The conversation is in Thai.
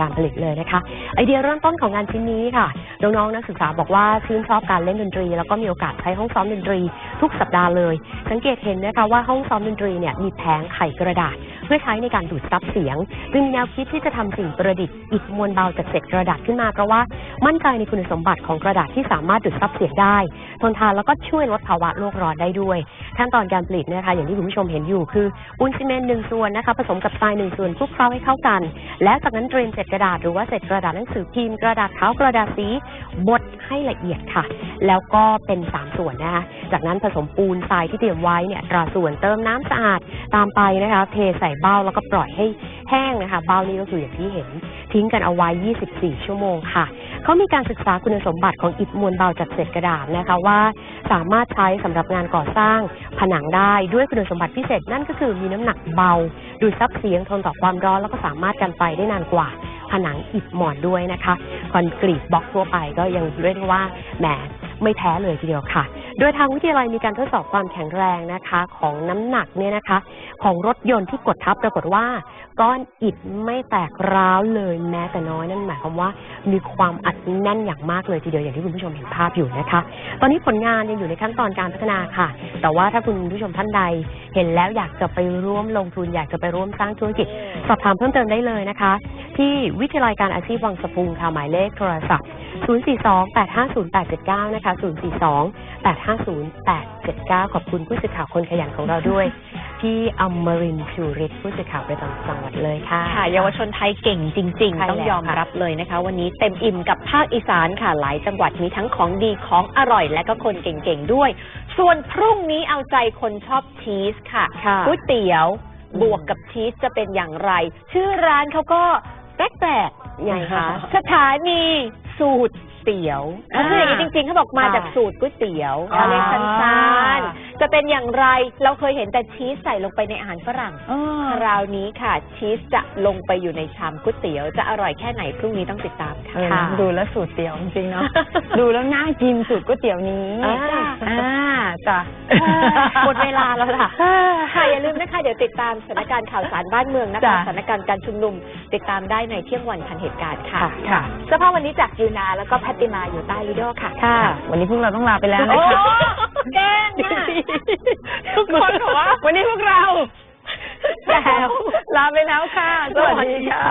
การผลิตเลยนะคะ ไอเดียเริ่มต้นของงานชิ้นนี้ค่ะ น้องๆนักศึกษาบอกว่าชื่นชอบการเล่นดนตรี แล้วก็มีโอกาสใช้ห้องซ้อมดนตรี ทุกสัปดาห์เลย สังเกตเห็นนะคะว่าห้องซ้อมดนตรีเนี่ยมีแผงไขกระดาษ เพื่อใช้ในการดูดซับเสียง จึงมีแนวคิดที่จะทำสิ่งประดิษฐ์อิฐมวลเบาจากเศษกระดาษขึ้นมาเพราะว่ามั่นใจในคุณสมบัติของกระดาษที่สามารถดูดซับเสียงได้ ทนทานแล้วก็ช่วยลดภาวะโลกร้อนได้ด้วย ขั้นตอนการผลิตนะคะอย่างที่คุณผู้ชมเห็นอยู่คือปูนซีเมนต์หนึ่งส่วนนะคะผสมกับทรายหนึ่งส่วนคลุกเคล้าให้เข้ากัน แล้วจากนั้นเตรียมเศษกระดาษหรือว่าเศษกระดาษหนังสือพิมพ์กระดาษขาวกระดาษสีบดให้ละเอียดค่ะ แล้วก็เป็นสามส่วนนะคะจากนั้นผสมปูนทรายที่เตรียมไว้เนี่ยตราส่วนเติมน้ำสะอาดตามไปนะคะ เทใส่เบ้าแล้วก็ปล่อยให้แห้งนะคะ เบ้านี่ก็คืออย่างที่เห็นทิ้งกันเอาไว้ 24 ชั่วโมงค่ะ เขามีการศึกษาคุณสมบัติของอิฐมวลเบาจากเศษกระดาษนะคะว่า สามารถใช้สำหรับงานก่อสร้างผนังได้ด้วยคุณสมบัติพิเศษนั่นก็คือมีน้ำหนักเบา ดูดซับเสียงทนต่อความร้อนแล้วก็สามารถกันไฟได้นานกว่าผนังอิฐหมอนด้วยนะคะ คอนกรีตบล็อกทั่วไปก็ยังเรียกว่าแหม ไม่แพ้เลยทีเดียวค่ะ โดยทางวิทยาลัยมีการทดสอบความแข็งแรงนะคะ ของน้ำหนักเนี่ยนะคะ ของรถยนต์ที่กดทับปรากฏว่า ก้อนอิฐไม่แตกร้าวเลยแม้แต่น้อยนั่นหมายความว่า มีความอัดแน่นอย่างมากเลยทีเดียวอย่างที่คุณผู้ชมเห็นภาพอยู่นะคะ ตอนนี้ผลงานยังอยู่ในขั้นตอนการพัฒนาค่ะ แต่ว่าถ้าคุณผู้ชมท่านใด เห็นแล้วอยากจะไปร่วมลงทุนอยากจะไปร่วมสร้างธุรกิจ สอบถามเพิ่มเติมได้เลยนะคะ ที่วิทยาลัยการอาชีพวังสะพุงค่ะหมายเลขโทรศัพท์ 042-850-879 นะคะ 042-850-879 ขอบคุณผู้สื่อข่าวคนขยันของเราด้วย พี่อมรินทร์ชูฤทธิ์ผู้สื่อข่าวประจำจังหวัดเลยค่ะ ค่ะเยาวชนไทยเก่งจริง ใช่ๆ ต้องแล้วยอมค่ะรับเลยนะคะ วันนี้เต็มอิ่มกับภาคอีสานค่ะ หลายจังหวัดมีทั้งของดีของอร่อย และก็คนเก่งๆด้วย ส่วนพรุ่งนี้เอาใจคนชอบชีสค่ะค่ะ ก๋วยเตี๋ยวอืมบวกกับชีสจะเป็นอย่างไร ชื่อร้านเขาก็แปลกไงคะๆสถานี สูตรเตี๋ยวเขาคืออย่างนี้จริงๆเขาบอกมาค่ะจากสูตรก๋วยเตี๋ยวอ๋อเราเรียกสั้นๆ จะเป็นอย่างไรเราเคยเห็นแต่ชีสใส่ลงไปในอาหารฝรั่งคราวนี้ค่ะ ชีสจะลงไปอยู่ในชามก๋วยเตี๋ยวจะอร่อยแค่ไหนพรุ่งนี้ต้องติดตามเออค่ะดูแล้วสูตรเตี๋ยวจริงๆเนาะ ดูแล้วน่ากินสูตรก๋วยเตี๋ยวนี้อ่า อ่าจ้ะหมดเวลาแล้วล่ะค่ะอย่าลืมนะคะ เดี๋ยวติดตามสถานการณ์ข่าวสารบ้านเมืองนะคะจ้ะ สถานการณ์การชุมนุม ติดตามได้ในเที่ยงวันทันเหตุการณ์ค่ะ ค่ะค่ะเสื้อผ้าวันนี้จากยูนาแล้วก็แพตติมาอยู่ใต้ลิโดค่ะ ค่ะ วันนี้พวกเราต้องลาไปแล้วนะโอ้คะ แกล้งอะทุกคนบอกว่าวันนี้พวกเรา แล้ว ลาไปแล้วค่ะ สวัสดีค่ะ